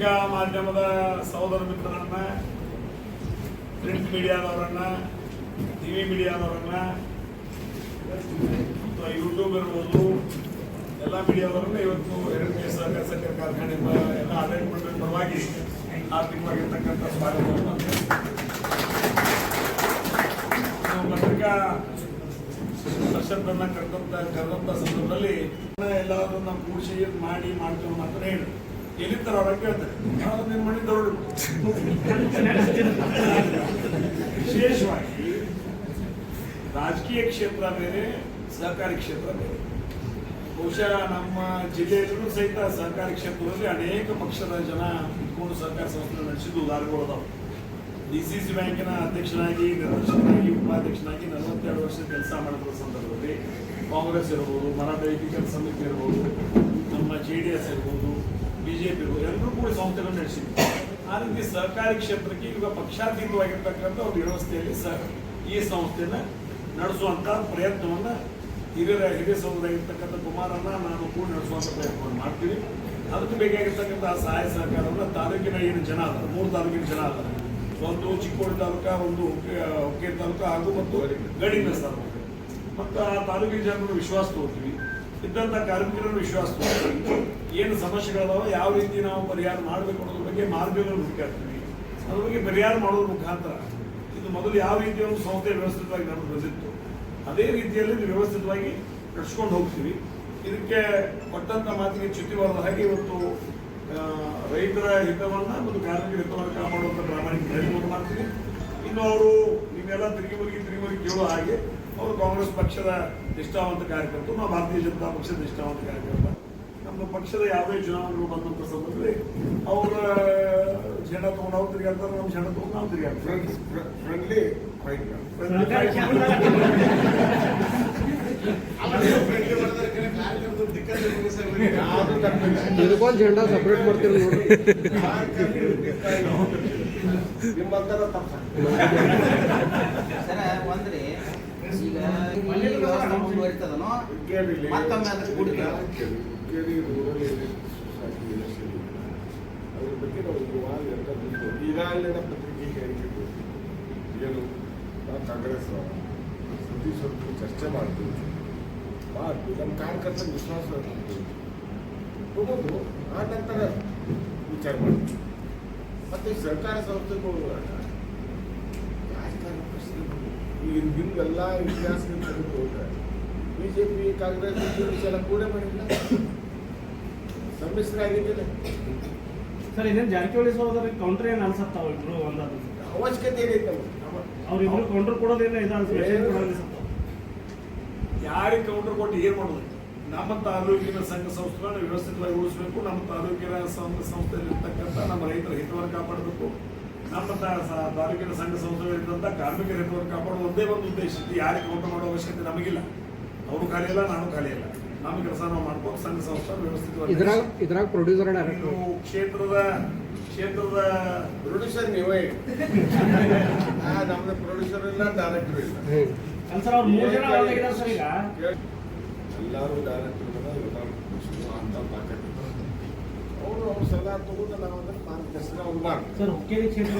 ಪತ್ರಿಕಾ ಮಾಧ್ಯಮದ ಸಹೋದರ ಮಿತ್ರರನ್ನ ಪ್ರಿಂಟ್ ಮೀಡಿಯಾದವರನ್ನ ಟಿವಿ ಮೀಡಿಯಾದವರನ್ನ ಯೂಟ್ಯೂಬ್ ಇರ್ಬೋದು, ಎಲ್ಲ ಮೀಡಿಯಾದವರನ್ನ ಇವತ್ತು ಎರಡನೇ ಸಹಕಾರ ಸಕ್ಕರೆ ಕಾರ್ಖಾನೆ ಪ- ಎಲ್ಲ ಅರೇಂಜ್ಮೆಂಟ್ ಪರವಾಗಿ ಆರ್ಥಿಕವಾಗಿರ್ತಕ್ಕಂಥ ಸ್ವಾಗತವನ್ನು ಪತ್ರಿಕಾ ಪರಿಷತ್ತನ್ನ ಕರೆದಂತ ಕರೆದಂತ ಸಂದರ್ಭದಲ್ಲಿ ಎಲ್ಲಾದ್ರೂ ನಾವು ಕೂಡಿಸಿ ಮಾಡಿ ಮಾಡ್ತೇವೆ ಅಂತ ಹೇಳಿ. ಅವ್ರ ವಿಶೇಷವಾಗಿ ರಾಜಕೀಯ ಕ್ಷೇತ್ರ ಬೇರೆ ಸಹಕಾರಿ ಕ್ಷೇತ್ರ ಬೇರೆ. ಬಹುಶಃ ನಮ್ಮ ಜಿಲ್ಲೆಯಲ್ಲೂ ಸಹಿತ ಸಹಕಾರಿ ಕ್ಷೇತ್ರದಲ್ಲಿ ಅನೇಕ ಪಕ್ಷದ ಜನ ಇಟ್ಕೊಂಡು ಸಹಕಾರ ಸಂಸ್ಥೆ ನಡೆಸಿದ್ದು ಉದಾಹರಣೆಗಳು ಅದಾವೆ ಡಿ ಸಿ ಸಿ ಬ್ಯಾಂಕಿನ ಅಧ್ಯಕ್ಷನಾಗಿ, ನಿರ್ದೇಶಕನಾಗಿ, ಉಪಾಧ್ಯಕ್ಷನಾಗಿ ನಲವತ್ತೆರಡು ವರ್ಷ ಕೆಲಸ ಮಾಡಿದ ಸಂದರ್ಭದಲ್ಲಿ ಕಾಂಗ್ರೆಸ್ ಇರ್ಬೋದು, ಮರಾಠ ಏಕೀಕರಣ ಸಮಿತಿ ಇರ್ಬೋದು, ನಮ್ಮ ಜೆ ಡಿ ಎಸ್ ಇರ್ಬೋದು ಬಿಜೆಪಿ ಇರ್ಬೋದು, ಎಲ್ಲರೂ ಕೂಡ ಸಂಸ್ಥೆಗಳು ನಡೆಸಿದ್ರು. ಆ ರೀತಿ ಸಹಕಾರಿ ಕ್ಷೇತ್ರಕ್ಕೆ ಈಗ ಪಕ್ಷಾತೀತವಾಗಿರ್ತಕ್ಕಂಥ ಒಂದು ವ್ಯವಸ್ಥೆಯಲ್ಲಿ ಸಹ ಈ ಸಂಸ್ಥೆನ ನಡೆಸುವಂತ ಪ್ರಯತ್ನವನ್ನ ಹಿರಿಯರ, ಹಿರಿಯ ಸಹೋದರಾಗಿರ್ತಕ್ಕಂಥ ಕುಮಾರನ್ನ ನಾನು ಕೂಡ ನಡೆಸುವಂಥ ಪ್ರಯತ್ನವನ್ನು ಮಾಡ್ತೀವಿ. ಅದಕ್ಕೆ ಬೇಕಾಗಿರ್ತಕ್ಕಂಥ ಸಹಾಯ ಸಹಕಾರವನ್ನು ತಾಲೂಕಿನ ಏನು ಜನ ಅದ ಮೂರು ತಾಲೂಕಿನ ಜನ ಅದ ಒಂದು ಚಿಕ್ಕೋಡಿ ತಾಲೂಕ, ಒಂದು ಹುಕ್ಕೇರಿ ತಾಲೂಕ ಹಾಗೂ ಮತ್ತು ಗಡಿನ ತಾಲೂಕು ಮತ್ತು ಆ ತಾಲೂಕಿನ ಜನರನ್ನು ವಿಶ್ವಾಸ ತೋರ್ತೀವಿ. ಇದ್ದಂಥ ಕಾರ್ಮಿಕರನ್ನು ವಿಶ್ವಾಸ ತೋರ್ತೀವಿ. ಏನು ಸಮಸ್ಯೆಗಳದಾವ, ಯಾವ ರೀತಿ ನಾವು ಪರಿಹಾರ ಮಾಡಬೇಕು ಅನ್ನೋದ್ರ ಬಗ್ಗೆ ಮಾರ್ಗಗಳನ್ನು ಹುಡುಕಾಡ್ತೀವಿ. ಅದ್ರ ಬಗ್ಗೆ ಪರಿಹಾರ ಮಾಡೋದ್ರ ಮುಖಾಂತರ ಇದು ಮೊದಲು ಯಾವ ರೀತಿಯ ಒಂದು ಸಂಸ್ಥೆ ವ್ಯವಸ್ಥಿತವಾಗಿ ನಾನು ಬಂದಿತ್ತು. ಅದೇ ರೀತಿಯಲ್ಲಿ ವ್ಯವಸ್ಥಿತವಾಗಿ ನಡ್ಸ್ಕೊಂಡು ಹೋಗ್ತೀವಿ. ಇದಕ್ಕೆ ಕೊಟ್ಟಂತ ಮಾತಿಗೆ ಚ್ಯುತಿವಾದ ಹಾಗೆ ಇವತ್ತು ರೈತರ ಹಿತವನ್ನ ಮತ್ತು ಕಾರ್ಮಿಕರ ಹಿತವನ್ನು ಕಾಪಾಡುವಂಥ ಪ್ರಾಮಾಣಿಕ ಮಾಡ್ತೀವಿ. ಇನ್ನು ಅವರು ನೀವೆಲ್ಲ ತಿರುಗಿ ಮುರುಗಿ ತಿರುಗಿ ಮುರುಗಿ ಕೇಳೋ ಹಾಗೆ ಅವರು ಕಾಂಗ್ರೆಸ್ ಪಕ್ಷದ ನಿಷ್ಠಾವಂತ ಕಾರ್ಯಕರ್ತರು ನಾವು ಭಾರತೀಯ ಜನತಾ ಪಕ್ಷದ ನಿಷ್ಠಾವಂತ ಕಾರ್ಯಕರ್ತ. ನಮ್ಮ ಪಕ್ಷದ ಯಾವುದೇ ಚುನಾವಣೆಗಳು ಬಂದಂತ ಸಂದರ್ಭದಲ್ಲಿ ಅವರ ಜನ ತಗೊಂಡು ಅವ್ರು ತಿರುಗಾಡ್ತಾರೆ ನಮ್ಮ ಜನ ತಗೊಂಡು ನಾವು ತಿರುಗಾಡ್ತಾರೆ ಫ್ರೆಂಡ್ಲಿ ಇದಕ್ಕೊಂದು ಜೆಂಡಾ ಸಪ್ರೇಟ್ ಮಾಡ್ತೀರಿ ನೋಡಿ. ನಿಮ್ಮಂತರ ತಪ್ಪ ಸರ ಒಂದ್ರಿ ಈಗ ಈ ವ್ಯವಸ್ಥೆ ಮುಂದುವರಿತದನೋ ಕೇಳಿಲ್ಲ ಮತ್ತೊಮ್ಮೆ ಕೇಳಿ ರೂರಲ್ ಅದ್ರ ಬಗ್ಗೆ ನಾವು ಒಂದು ವಾರ ಎಲ್ಲ ಈಗಾಗಲೇ ನಮ್ಮ ಪತ್ರಿಕೆ ಹೇಳಿದ್ದು ಏನು? ನಾವು ಕಾಂಗ್ರೆಸ್ ಸತೀಶ್ ಅವ್ರ ಚರ್ಚೆ ಮಾಡ್ತೀವಿ. ಮಾಡ್ತೀವಿ ನಮ್ಮ ಕಾರ್ಯಕರ್ತರ ವಿಶ್ವಾಸ. ಹೋಗೋದು. ಆ ನಂತರ ವಿಚಾರ ಮಾಡ್ತೀವಿ. ಮತ್ತೆ ಸರ್ಕಾರ ಸಂಸ್ಥೆಗಳು ರಾಜಕಾರಣ ಪ್ರಶ್ನೆ ಈಗ ಹಿಂಗೆಲ್ಲ ಇತಿಹಾಸದಿಂದ ತೆಗೆದು ಬಿಜೆಪಿ ಕಾಂಗ್ರೆಸ್ ಜೆಡಿಎಸ್ ಎಲ್ಲ ಕೂಡ ಮಾಡಿಲ್ಲ ಸಮ್ಮಿಶ್ರ ಆಗಿದ್ದಿಲ್ಲ ಸರ್ ಇದೇನು ಜಾರಕಿಹೊಳಿ ಸಹೋದರ ಕೌಂಟರ್ ಏನು ಅನ್ಸತ್ತಾವ ಇಬ್ರು ಒಂದಾದ ಅವಶ್ಯಕತೆ ಏನೈತೆ ಅವ್ರಿಬ್ರು ಕೌಂಟರ್ ಕೊಡೋದೇನ ಇದು ಅನ್ಸುತ್ತೆ? ಯಾರಿಗೆ ಕೌಂಟರ್ ಕೊಟ್ಟು ಏನ್ ಮಾಡೋದು? ನಮ್ಮ ತಾಲೂಕಿನ ಸಂಘ ಸಂಸ್ಥೆಗಳನ್ನ ವ್ಯವಸ್ಥಿತವಾಗಿ ಉಳಿಸಬೇಕು. ನಮ್ಮ ತಾಲೂಕಿನ ಸಂಘ ಸಂಸ್ಥೆಯಲ್ಲಿ ಇರ್ತಕ್ಕಂಥ ನಮ್ಮ ರೈತರ ಹಿತವನ್ನು ಕಾಪಾಡಬೇಕು. ನಮ್ಮ ತಾಲೂಕಿನ ಸಂಘ ಸಂಸ್ಥೆಗಳಿದ್ದಂಥ ಕಾರ್ಮಿಕರ ಹಿತವನ್ನು ಕಾಪಾಡೋದು ಒಂದೇ ಒಂದು ಉದ್ದೇಶ. ಇದು ಯಾರಿಗೆ ಕೌಂಟರ್ ಮಾಡೋ ಅವಶ್ಯಕತೆ ನಮಗಿಲ್ಲ. ಅವರು ಖಾಲಿ ಇಲ್ಲ ನಾನು ಖಾಲಿ ಇಲ್ಲ. ನಮ್ಮ ಕೆಲಸ ನಾವು ಮಾಡ್ಬೋದು ಸಂಘ ಸಂಸ್ಥೆ ವ್ಯವಸ್ಥಿತವಾಗಿ ಇದ್ರಾಗ ಇದ್ರಾಗ ಪ್ರೊಡ್ಯೂಸರ್ ನೀವು ಕ್ಷೇತ್ರದ ಕ್ಷೇತ್ರದ ಪ್ರೊಡ್ಯೂಸರ್ ನೀವೇ. ನಮ್ದು ಪ್ರೊಡ್ಯೂಸರ್ ಇಲ್ಲ ಡೈರೆಕ್ಟರ್ ಇಲ್ಲ. ಅಲ್ಲ ಸರ್ ಮೂರು ಜನ ಒಳಗಿದ್ದಾರೆ ಸರ್ ಈಗ. ಎಲ್ಲರೂ ಡೈರೆಕ್ಟರ್ ಅಂತ ಅವರು ಅವ್ರ ಸಲಹೆ ತಗೊಂಡು ನಾವು ಅದನ್ನು ಮಾರ್ಗದರ್ಶನ ಅವ್ರು ಮಾಡ್ತೀವಿ ಕ್ಷೇತ್ರ